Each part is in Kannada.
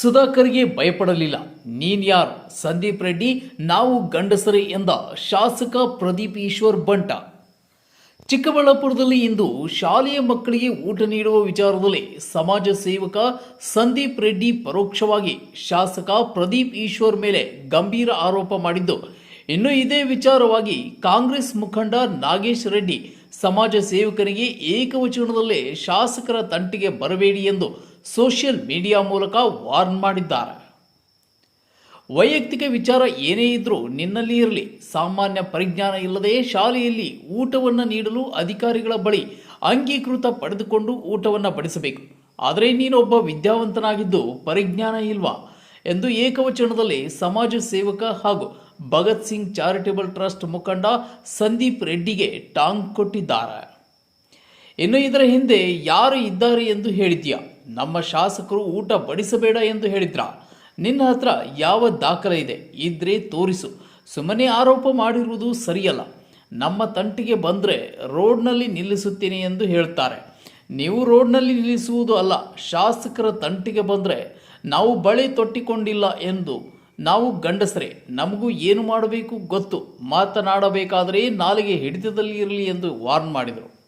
ಸುಧಾಕರ್ಗೆ ಭಯಪಡಲಿಲ್ಲ. ನೀನ್ ಯಾರು? ಸಂದೀಪ್ ರೆಡ್ಡಿ, ನಾವು ಗಂಡಸರೇ ಎಂದ ಶಾಸಕ ಪ್ರದೀಪ್ ಈಶ್ವರ್ ಬಂಟ. ಚಿಕ್ಕಬಳ್ಳಾಪುರದಲ್ಲಿ ಇಂದು ಶಾಲೆಯ ಮಕ್ಕಳಿಗೆ ಊಟ ನೀಡುವ ವಿಚಾರದಲ್ಲಿ ಸಮಾಜ ಸೇವಕ ಸಂದೀಪ್ ರೆಡ್ಡಿ ಪರೋಕ್ಷವಾಗಿ ಶಾಸಕ ಪ್ರದೀಪ್ ಈಶ್ವರ್ ಮೇಲೆ ಗಂಭೀರ ಆರೋಪ ಮಾಡಿದ್ದು. ಇನ್ನು ಇದೇ ವಿಚಾರವಾಗಿ ಕಾಂಗ್ರೆಸ್ ಮುಖಂಡ ನಾಗೇಶ್ ರೆಡ್ಡಿ, ಸಮಾಜ ಸೇವಕರಿಗೆ ಏಕವಚನದಲ್ಲೇ ಶಾಸಕರ ತಂಟಿಗೆ ಬರಬೇಡಿ ಎಂದು ಸೋಷಿಯಲ್ ಮೀಡಿಯಾ ಮೂಲಕ ವಾರ್ನ್ ಮಾಡಿದ್ದಾರೆ. ವೈಯಕ್ತಿಕ ವಿಚಾರ ಏನೇ ಇದ್ದರೂ ನಿನ್ನಲ್ಲಿ ಇರಲಿ, ಸಾಮಾನ್ಯ ಪರಿಜ್ಞಾನ ಇಲ್ಲದೆ ಶಾಲೆಯಲ್ಲಿ ಊಟವನ್ನು ನೀಡಲು ಅಧಿಕಾರಿಗಳ ಬಳಿ ಅಂಗೀಕೃತ ಪಡೆದುಕೊಂಡು ಊಟವನ್ನು ಬಡಿಸಬೇಕು. ಆದರೆ ನೀನೊಬ್ಬ ವಿದ್ಯಾವಂತನಾಗಿದ್ದು ಪರಿಜ್ಞಾನ ಇಲ್ವಾ? ಎಂದು ಏಕವಚನದಲ್ಲಿ ಸಮಾಜ ಸೇವಕ ಹಾಗೂ ಭಗತ್ ಸಿಂಗ್ ಚಾರಿಟೇಬಲ್ ಟ್ರಸ್ಟ್ ಮುಖಂಡ ಸಂದೀಪ್ ರೆಡ್ಡಿಗೆ ಟಾಂಗ್ ಕೊಟ್ಟಿದ್ದಾರೆ. ಇನ್ನು ಇದರ ಹಿಂದೆ ಯಾರು ಇದ್ದಾರೆ ಎಂದು ಹೇಳಿದ್ಯಾ? ನಮ್ಮ ಶಾಸಕರು ಊಟ ಬಡಿಸಬೇಡ ಎಂದು ಹೇಳಿದ್ರ. ನಿನ್ನ ಹತ್ರ ಯಾವ ದಾಖಲೆ ಇದೆ? ಇದ್ರೆ ತೋರಿಸು. ಸುಮ್ಮನೆ ಆರೋಪ ಮಾಡಿರುವುದು ಸರಿಯಲ್ಲ. ನಮ್ಮ ತಂಟಿಗೆ ಬಂದರೆ ರೋಡ್ನಲ್ಲಿ ನಿಲ್ಲಿಸುತ್ತೇನೆ ಎಂದು ಹೇಳ್ತಾರೆ. ನೀವು ರೋಡ್ನಲ್ಲಿ ನಿಲ್ಲಿಸುವುದು ಅಲ್ಲ, ಶಾಸಕರ ತಂಟಿಗೆ ಬಂದರೆ ನಾವು ಬಳೆ ತೊಟ್ಟಿಕೊಂಡಿಲ್ಲ ಎಂದು. ನಾವು ಗಂಡಸರೇ, ನಮಗೂ ಏನು ಮಾಡಬೇಕು ಗೊತ್ತು. ಮಾತನಾಡಬೇಕಾದರೆ ನಾಲಿಗೆ ಹಿಡಿತದಲ್ಲಿ ಇರಲಿ ಎಂದು ವಾರ್ನ್ ಮಾಡಿದರು.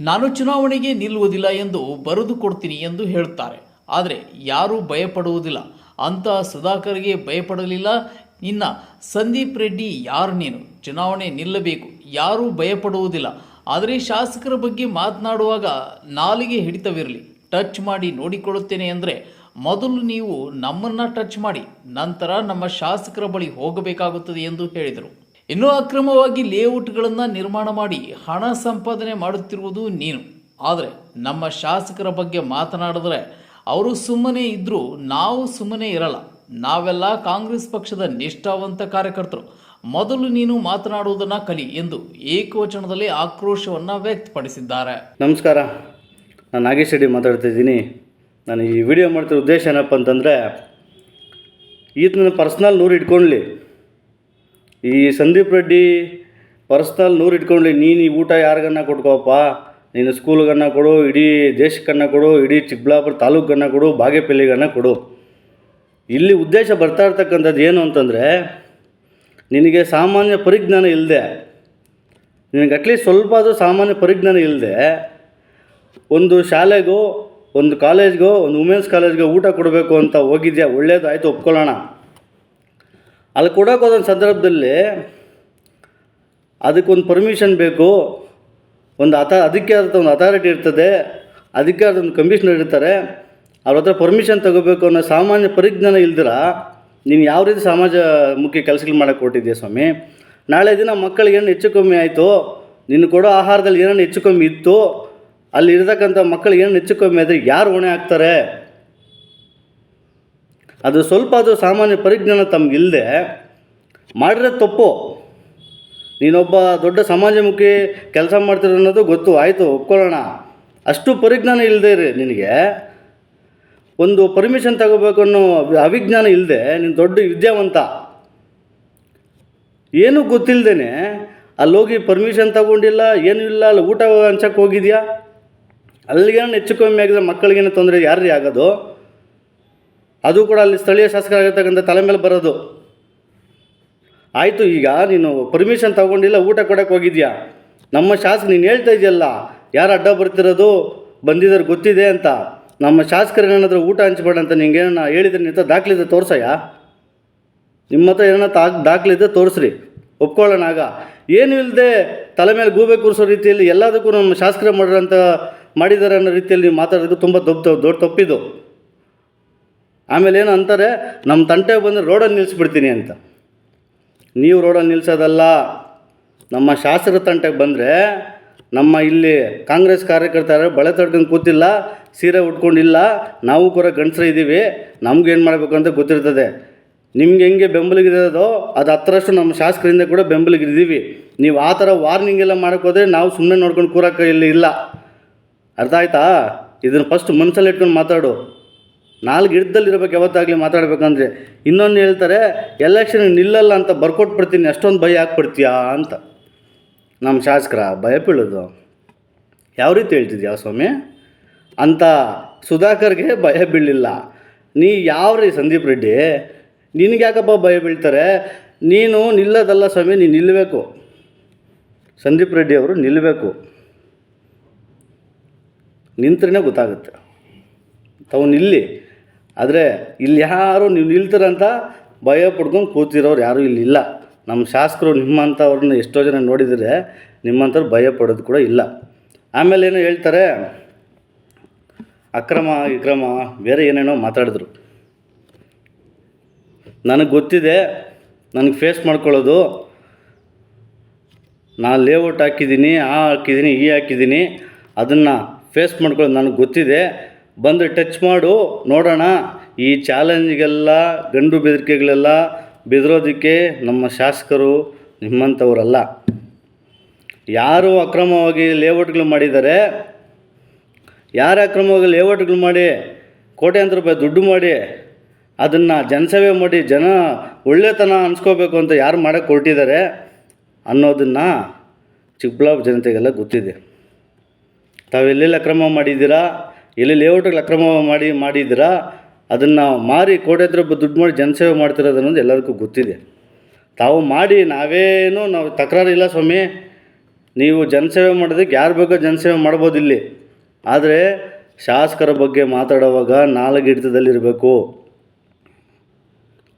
ನಾನು ಚುನಾವಣೆಗೆ ನಿಲ್ಲುವುದಿಲ್ಲ ಎಂದು ಬರೆದು ಕೊಡ್ತೀನಿ ಎಂದು ಹೇಳುತ್ತಾರೆ. ಆದರೆ ಯಾರೂ ಭಯಪಡುವುದಿಲ್ಲ. ಅಂತ ಸುಧಾಕರ್ಗೆ ಭಯಪಡಲಿಲ್ಲ. ಇನ್ನು ಸಂದೀಪ್ ರೆಡ್ಡಿ ಯಾರು ನೀನು? ಚುನಾವಣೆ ನಿಲ್ಲಬೇಕು. ಯಾರೂ ಭಯಪಡುವುದಿಲ್ಲ. ಆದರೆ ಶಾಸಕರ ಬಗ್ಗೆ ಮಾತನಾಡುವಾಗ ನಾಲಿಗೆ ಹಿಡಿತವಿರಲಿ. ಟಚ್ ಮಾಡಿ ನೋಡಿಕೊಳ್ಳುತ್ತೇನೆ ಅಂದರೆ ಮೊದಲು ನೀವು ನಮ್ಮನ್ನು ಟಚ್ ಮಾಡಿ, ನಂತರ ನಮ್ಮ ಶಾಸಕರ ಬಳಿ ಹೋಗಬೇಕಾಗುತ್ತದೆ ಎಂದು ಹೇಳಿದರು. ಇನ್ನು ಅಕ್ರಮವಾಗಿ ಲೇಔಟ್ಗಳನ್ನು ನಿರ್ಮಾಣ ಮಾಡಿ ಹಣ ಸಂಪಾದನೆ ಮಾಡುತ್ತಿರುವುದು ನೀನು. ಆದರೆ ನಮ್ಮ ಶಾಸಕರ ಬಗ್ಗೆ ಮಾತನಾಡಿದ್ರೆ ಅವರು ಸುಮ್ಮನೆ ಇದ್ದರೂ ನಾವು ಸುಮ್ಮನೆ ಇರಲ್ಲ. ನಾವೆಲ್ಲ ಕಾಂಗ್ರೆಸ್ ಪಕ್ಷದ ನಿಷ್ಠಾವಂತ ಕಾರ್ಯಕರ್ತರು. ಮೊದಲು ನೀನು ಮಾತನಾಡುವುದನ್ನು ಕಲಿ ಎಂದು ಏಕವಚನದಲ್ಲಿ ಆಕ್ರೋಶವನ್ನು ವ್ಯಕ್ತಪಡಿಸಿದ್ದಾರೆ. ನಮಸ್ಕಾರ. ನಾನು ನಾಗೇಶ್ ರೆಡ್ಡಿ ಮಾತಾಡ್ತಿದ್ದೀನಿ ನಾನು ಈ ವಿಡಿಯೋ ಮಾಡ್ತಿರೋ ಉದ್ದೇಶ ಏನಪ್ಪ ಅಂತಂದರೆ ಈತನ ಪರ್ಸ್ನಲ್ ನೂರು ಇಟ್ಕೊಳ್ಳಿ ಈ ಸಂದೀಪ್ ರೆಡ್ಡಿ ಪರ್ಸ್ನಲ್ ನೂರು ಇಟ್ಕೊಂಡ್ಲಿ, ನೀನು ಈ ಊಟ ಯಾರಿಗನ್ನ ಕೊಟ್ಕೋಪ್ಪ? ನೀನು ಸ್ಕೂಲ್ಗನ್ನ ಕೊಡು, ಇಡೀ ದೇಶಕ್ಕನ್ನ ಕೊಡು, ಇಡೀ ಚಿಕ್ಕಬಳ್ಳಾಪುರ ತಾಲೂಕನ್ನ ಕೊಡು, ಬಾಗೇಪಲ್ಲಿಗನ್ನ ಕೊಡು. ಇಲ್ಲಿ ಉದ್ದೇಶ ಬರ್ತಾ ಇರ್ತಕ್ಕಂಥದ್ದು ಏನು ಅಂತಂದರೆ, ನಿನಗೆ ಸಾಮಾನ್ಯ ಪರಿಜ್ಞಾನ ಇಲ್ಲದೆ ನಿನಗೆ ಅಟ್ಲೀಸ್ಟ್ ಸ್ವಲ್ಪ ಆದರೂ ಸಾಮಾನ್ಯ ಪರಿಜ್ಞಾನ ಇಲ್ಲದೆ ಒಂದು ಶಾಲೆಗೋ, ಒಂದು ಕಾಲೇಜ್ಗೋ, ಒಂದು ವುಮೆನ್ಸ್ ಕಾಲೇಜ್ಗೋ ಊಟ ಕೊಡಬೇಕು ಅಂತ ಹೋಗಿದ್ಯಾ? ಒಳ್ಳೇದು ಆಯಿತು ಒಪ್ಕೊಳ್ಳೋಣ. ಅಲ್ಲಿ ಕೊಡೋಕೆ ಹೋದ ಸಂದರ್ಭದಲ್ಲಿ ಅದಕ್ಕೊಂದು ಪರ್ಮಿಷನ್ ಬೇಕು. ಒಂದು ಅಥ ಅದಕ್ಕೆ ಆದಂಥ ಒಂದು ಅಥಾರಿಟಿ ಇರ್ತದೆ. ಅದಕ್ಕೆ ಆದ ಒಂದು ಕಮಿಷನರ್ ಇರ್ತಾರೆ. ಅವ್ರ ಹತ್ರ ಪರ್ಮಿಷನ್ ತಗೋಬೇಕು ಅನ್ನೋ ಸಾಮಾನ್ಯ ಪರಿಜ್ಞಾನ ಇಲ್ದಿರ, ನೀನು ಯಾವ ರೀತಿ ಸಮಾಜ ಮುಖ್ಯ ಕೆಲಸಗಳು ಮಾಡೋಕ್ಕೆ ಕೊಟ್ಟಿದ್ದೆ ಸ್ವಾಮಿ? ನಾಳೆ ದಿನ ಮಕ್ಕಳಿಗೆ ಏನು ಹೆಚ್ಚು ಕಮ್ಮಿ ಆಯಿತು ನೀನು ಕೊಡೋ ಆಹಾರದಲ್ಲಿ ಏನೇನು ಹೆಚ್ಚು ಕಮ್ಮಿ ಇತ್ತು, ಅಲ್ಲಿ ಇರತಕ್ಕಂಥ ಮಕ್ಕಳಿಗೆ ಏನು ಹೆಚ್ಚು ಕಮ್ಮಿ ಆದರೆ ಯಾರು ಹೊಣೆ ಆಗ್ತಾರೆ ಅದು ಸ್ವಲ್ಪ ಅದು ಸಾಮಾನ್ಯ ಪರಿಜ್ಞಾನ ತಮಗಿಲ್ಲದೆ ಮಾಡಿರೋ ತಪ್ಪು. ನೀನೊಬ್ಬ ದೊಡ್ಡ ಸಮಾಜಮುಖಿ ಕೆಲಸ ಮಾಡ್ತೀರ ಅನ್ನೋದು ಗೊತ್ತು, ಆಯಿತು, ಒಪ್ಕೊಳ್ಳೋಣ. ಅಷ್ಟು ಪರಿಜ್ಞಾನ ಇಲ್ಲದೆ ರೀ ನಿನಗೆ. ಒಂದು ಪರ್ಮಿಷನ್ ತಗೋಬೇಕು ಅನ್ನೋ ಅವಿಜ್ಞಾನ ಇಲ್ಲದೆ ನೀನು ದೊಡ್ಡ ವಿದ್ಯಾವಂತ. ಏನೂ ಗೊತ್ತಿಲ್ಲದೇನೆ ಅಲ್ಲೋಗಿ ಪರ್ಮಿಷನ್ ತಗೊಂಡಿಲ್ಲ, ಏನೂ ಇಲ್ಲ, ಅಲ್ಲಿ ಊಟ ಹಂಚಕ್ಕೆ ಹೋಗಿದ್ಯಾ? ಅಲ್ಲಿಗೇನು ಹೆಚ್ಚು ಕಮ್ಮಿ ಆಗಿದೆ ಮಕ್ಕಳಿಗೇನು ತೊಂದರೆ ಯಾರ್ರೀ ಆಗೋದು? ಅದು ಕೂಡ ಅಲ್ಲಿ ಸ್ಥಳೀಯ ಶಾಸಕರಾಗಿರ್ತಕ್ಕಂಥ ತಲೆ ಮೇಲೆ ಬರೋದು. ಆಯಿತು ಈಗ ನೀನು ಪರ್ಮಿಷನ್ ತಗೊಂಡಿಲ್ಲ, ಊಟ ಕೊಡೋಕೆ ಹೋಗಿದ್ಯಾ? ನಮ್ಮ ಶಾಸಕ ನೀನು ಹೇಳ್ತಾ ಇದೆಯಲ್ಲ, ಯಾರು ಅಡ್ಡ ಬರ್ತಿರೋದು, ಬಂದಿದ್ದಾರೆ ಗೊತ್ತಿದೆ ಅಂತ. ನಮ್ಮ ಶಾಸಕರು ಏನಾದರೂ ಊಟ ಹಂಚ್ಬೇಡ ಅಂತ ನಿಂಗೆ ಏನೋ ಹೇಳಿದ್ರೆ ನಿಂತ ದಾಖಲಿದೆ ತೋರ್ಸಯ್ಯ? ನಿಮ್ಮ ಹತ್ರ ಏನೋ ತಾ ದಾಖಲಿದೆ ತೋರಿಸ್ರಿ. ಒಪ್ಕೊಳ್ಳೋಣ ಆಗ. ಏನು ಇಲ್ಲದೆ ತಲೆ ಮೇಲೆ ಗೂಬೆ ಕೂರಿಸೋ ರೀತಿಯಲ್ಲಿ ಎಲ್ಲದಕ್ಕೂ ನಮ್ಮ ಶಾಸಕರೇ ಮಾಡಿರೋಂಥ ಮಾಡಿದ್ದಾರೆ ಅನ್ನೋ ರೀತಿಯಲ್ಲಿ ನೀವು ಮಾತಾಡೋದಕ್ಕೆ ತುಂಬ ದೊಡ್ಡ ದೊಡ್ಡ ತಪ್ಪಿದು. ಆಮೇಲೆ ಏನು ಅಂತಾರೆ ನಮ್ಮ ತಂಟೆ ಬಂದರೆ ರೋಡಲ್ಲಿ ನಿಲ್ಲಿಸ್ಬಿಡ್ತೀನಿ ಅಂತ. ನೀವು ರೋಡಲ್ಲಿ ನಿಲ್ಲಿಸೋದಲ್ಲ ನಮ್ಮ ಶಾಸಕರ ತಂಟೆಗೆ ಬಂದರೆ, ನಮ್ಮ ಇಲ್ಲಿ ಕಾಂಗ್ರೆಸ್ ಕಾರ್ಯಕರ್ತರ ಬಳೆ ತಡ್ಕೊಂಡು ಕೂತಿಲ್ಲ, ಸೀರೆ ಉಟ್ಕೊಂಡಿಲ್ಲ, ನಾವು ಕೂಡ ಗಂಡಸರು ಇದ್ದೀವಿ ನಮ್ಗೇನು ಮಾಡಬೇಕು ಅಂತ ಗೊತ್ತಿರ್ತದೆ. ನಿಮ್ಗೆ ಹೆಂಗೆ ಬೆಂಬಲಿಗಿರೋದೋ, ಅದು ಹತ್ತರಷ್ಟು ನಮ್ಮ ಶಾಸಕರಿಂದ ಕೂಡ ಬೆಂಬಲಿಗಿದ್ದೀವಿ. ನೀವು ಆ ಥರ ವಾರ್ನಿಂಗ್ ಎಲ್ಲ ಮಾಡೋಕ್ಕೋದ್ರೆ ನಾವು ಸುಮ್ಮನೆ ನೋಡ್ಕೊಂಡು ಕೂರೋಕೆ ಇಲ್ಲಿ ಇಲ್ಲ. ಅರ್ಥ ಆಯ್ತಾ? ಇದನ್ನು ಫಸ್ಟ್ ಮನಸ್ಸಲ್ಲಿ ಇಟ್ಕೊಂಡು ಮಾತಾಡು. ನಾಲ್ಕು ಹಿಡ್ದಲ್ಲಿರ್ಬೇಕು, ಯಾವತ್ತಾಗಲಿ ಮಾತಾಡ್ಬೇಕಂದ್ರೆ. ಇನ್ನೊಂದು ಹೇಳ್ತಾರೆ ಎಲೆಕ್ಷನ್ ನಿಲ್ಲಲ್ಲ ಅಂತ ಬರ್ಕೊಟ್ಬಿಡ್ತೀನಿ, ಅಷ್ಟೊಂದು ಭಯ ಹಾಕ್ಬಿಡ್ತೀಯಾ ಅಂತ. ನಮ್ಮ ಶಾಸಕರ ಭಯ ಬೀಳೋದು. ಯಾವ ರೀತಿ ಹೇಳ್ತಿದ್ಯಾ ಸ್ವಾಮಿ? ಅಂತ ಸುಧಾಕರ್ಗೆ ಭಯ ಬೀಳಲಿಲ್ಲ ನೀ ಯಾವ ರೀ ಸಂದೀಪ್ ರೆಡ್ಡಿ? ನಿನಗೆ ಯಾಕಪ್ಪ ಭಯ ಬೀಳ್ತಾರೆ? ನೀನು ನಿಲ್ಲೋದಲ್ಲ ಸ್ವಾಮಿ, ನೀನು ನಿಲ್ಲಬೇಕು ಸಂದೀಪ್ ರೆಡ್ಡಿ ಅವರು ನಿಲ್ಲಬೇಕು ನಿಂತ್ರೇ ಗೊತ್ತಾಗುತ್ತೆ. ತಾವು ನಿಲ್ಲಿ. ಆದರೆ ಇಲ್ಲಿ ಯಾರು ನೀವು ನಿಲ್ತೀರಂತ ಭಯ ಪಡ್ಕೊಂಡು ಕೂತಿರೋರು ಯಾರೂ ಇಲ್ಲಿ ಇಲ್ಲ. ನಮ್ಮ ಶಾಸಕರು ನಿಮ್ಮಂಥವ್ರನ್ನ ಎಷ್ಟೋ ಜನ ನೋಡಿದರೆ ನಿಮ್ಮಂಥವ್ರು ಭಯ ಪಡೋದು ಕೂಡ ಇಲ್ಲ. ಆಮೇಲೆ ಏನೋ ಹೇಳ್ತಾರೆ? ಅಕ್ರಮ, ವಿಕ್ರಮ, ಬೇರೆ ಏನೇನೋ ಮಾತಾಡಿದ್ರು. ನನಗೆ ಗೊತ್ತಿದೆ, ನನಗೆ ಫೇಸ್ ಮಾಡ್ಕೊಳ್ಳೋದು. ನಾನು ಲೇಔಟ್ ಹಾಕಿದ್ದೀನಿ, ಆ ಹಾಕಿದ್ದೀನಿ, ಈ ಹಾಕಿದ್ದೀನಿ. ಅದನ್ನು ಫೇಸ್ ಮಾಡ್ಕೊಳ್ಳೋದು ನನಗೆ ಗೊತ್ತಿದೆ. ಬಂದು ಟಚ್ ಮಾಡು, ನೋಡೋಣ. ಈ ಚಾಲೆಂಜ್ಗೆಲ್ಲ, ಗಂಡು ಬೆದರಿಕೆಗಳೆಲ್ಲ ಬೆದರೋದಕ್ಕೆ ನಮ್ಮ ಶಾಸಕರು ನಿಮ್ಮಂಥವರಲ್ಲ. ಯಾರು ಅಕ್ರಮವಾಗಿ ಲೇಔಟ್ಗಳು ಮಾಡಿದ್ದಾರೆ, ಯಾರು ಅಕ್ರಮವಾಗಿ ಲೇಔಟ್ಗಳು ಮಾಡಿ ಕೋಟ್ಯಾಂತರ ರೂಪಾಯಿ ದುಡ್ಡು ಮಾಡಿ ಅದನ್ನು ಜನಸೇವೆ ಮಾಡಿ ಜನ ಒಳ್ಳೆತನ ಅನ್ಸ್ಕೋಬೇಕು ಅಂತ ಯಾರು ಮಾಡೋಕ್ಕೆ ಹೊರಟಿದ್ದಾರೆ ಅನ್ನೋದನ್ನು ಚಿಕ್ಕಬಳ್ಳಾಪುರ ಜನತೆಗೆಲ್ಲ ಗೊತ್ತಿದೆ. ತಾವೆಲ್ಲೆಲ್ಲಿ ಅಕ್ರಮ ಮಾಡಿದ್ದೀರಾ? ಎಲ್ಲಿ ಲೇಔಟ್ಗಳು ಅಕ್ರಮ ಮಾಡಿ, ಮಾಡಿದ್ದೀರಾ? ಅದನ್ನು ಮಾರಿ ಕೋಟ್ಯಾಂತರ ರೂಪಾಯಿ ದುಡ್ಡು ಮಾಡಿ ಜನಸೇವೆ ಮಾಡ್ತಿರೋದು ಅನ್ನೋದು ಎಲ್ಲರಿಗೂ ಗೊತ್ತಿದೆ. ತಾವು ಮಾಡಿ, ನಾವೇನು, ನಾವು ತಕರಾರಿಲ್ಲ ಸ್ವಾಮಿ. ನೀವು ಜನಸೇವೆ ಮಾಡೋದಕ್ಕೆ ಯಾರು ಬೇಕೋ ಜನಸೇವೆ ಮಾಡ್ಬೋದು ಇಲ್ಲಿ? ಆದರೆ ಶಾಸಕರ ಬಗ್ಗೆ ಮಾತಾಡುವಾಗ ನಾಲ್ಕು ಹಿಡಿತದಲ್ಲಿರಬೇಕು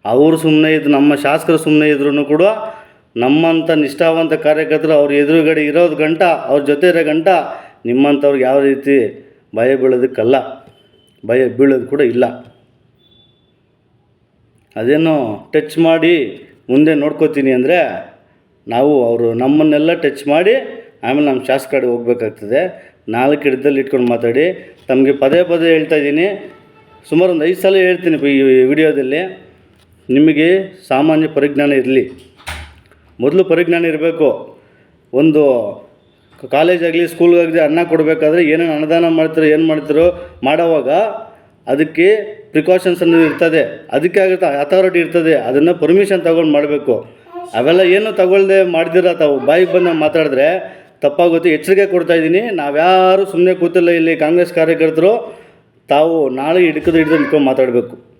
ಅವರು ಸುಮ್ಮನೆ ಇದ್ದು ನಮ್ಮ ಶಾಸಕರು ಸುಮ್ಮನೆ ಇದ್ರೂ ಕೂಡ ನಮ್ಮಂಥ ನಿಷ್ಠಾವಂತ ಕಾರ್ಯಕರ್ತರು ಅವ್ರ ಎದುರುಗಡೆ ಇರೋದು ಗಂಟ, ಅವ್ರ ಜೊತೆ ಇರೋ ಗಂಟ ನಿಮ್ಮಂಥವ್ರಿಗೆ ಯಾವ ರೀತಿ ಭಯ ಬೀಳೋದಕ್ಕಲ್ಲ, ಭಯ ಬೀಳೋದು ಕೂಡ ಇಲ್ಲ. ಅದೇನೋ ಟಚ್ ಮಾಡಿ ಮುಂದೆ ನೋಡ್ಕೋತೀನಿ ಅಂದರೆ ನಾವು ಅವರು ನಮ್ಮನ್ನೆಲ್ಲ ಟಚ್ ಮಾಡಿ ಆಮೇಲೆ ನಮ್ಮ ಶಾಸಕಡೆ ಹೋಗ್ಬೇಕಾಗ್ತದೆ. ನಾಲ್ಕು ಹಿಡ್ದಲ್ಲಿ ಇಟ್ಕೊಂಡು ಮಾತಾಡಿ. ತಮಗೆ ಪದೇ ಪದೇ ಹೇಳ್ತಾ ಇದ್ದೀನಿ. ಸುಮಾರು ಒಂದು ಐದು ಸಲ ಹೇಳ್ತೀನಿ ಈ ವಿಡಿಯೋದಲ್ಲಿ. ನಿಮಗೆ ಸಾಮಾನ್ಯ ಪರಿಜ್ಞಾನ ಇರಲಿ. ಮೊದಲು ಪರಿಜ್ಞಾನ ಇರಬೇಕು. ಒಂದು ಕಾಲೇಜಾಗಲಿ ಸ್ಕೂಲ್ಗಾಗಲಿ ಅನ್ನ ಕೊಡಬೇಕಾದ್ರೆ ಏನೇನು ಅನುದಾನ ಮಾಡ್ತಾರೋ, ಏನು ಮಾಡ್ತಾರೋ ಮಾಡೋವಾಗ ಅದಕ್ಕೆ ಪ್ರಿಕಾಷನ್ಸ್ ಅನ್ನೋದು ಇರ್ತದೆ. ಅದಕ್ಕೆ ಆಗುತ್ತೆ ಅಥಾರಿಟಿ ಇರ್ತದೆ. ಅದನ್ನು ಪರ್ಮಿಷನ್ ತಗೊಂಡು ಮಾಡಬೇಕು. ಅವೆಲ್ಲ ಏನು ತಗೊಳ್ಳದೆ ಮಾಡಿದಿರ ತಾವು, ಬಾಯಿಗೆ ಬಂದು ಮಾತಾಡಿದ್ರೆ ತಪ್ಪಾಗುತ್ತೆ. ಎಚ್ಚರಿಕೆ ಕೊಡ್ತಾ ಇದ್ದೀನಿ. ನಾವ್ಯಾರು ಸುಮ್ಮನೆ ಕೂತಿಲ್ಲ ಇಲ್ಲಿ ಕಾಂಗ್ರೆಸ್ ಕಾರ್ಯಕರ್ತರು, ತಾವು ನಾಳೆ ಹಿಡ್ಕದ ಹಿಡಿದು ನಿಂತ್ಕೊಂಡು ಮಾತಾಡಬೇಕು.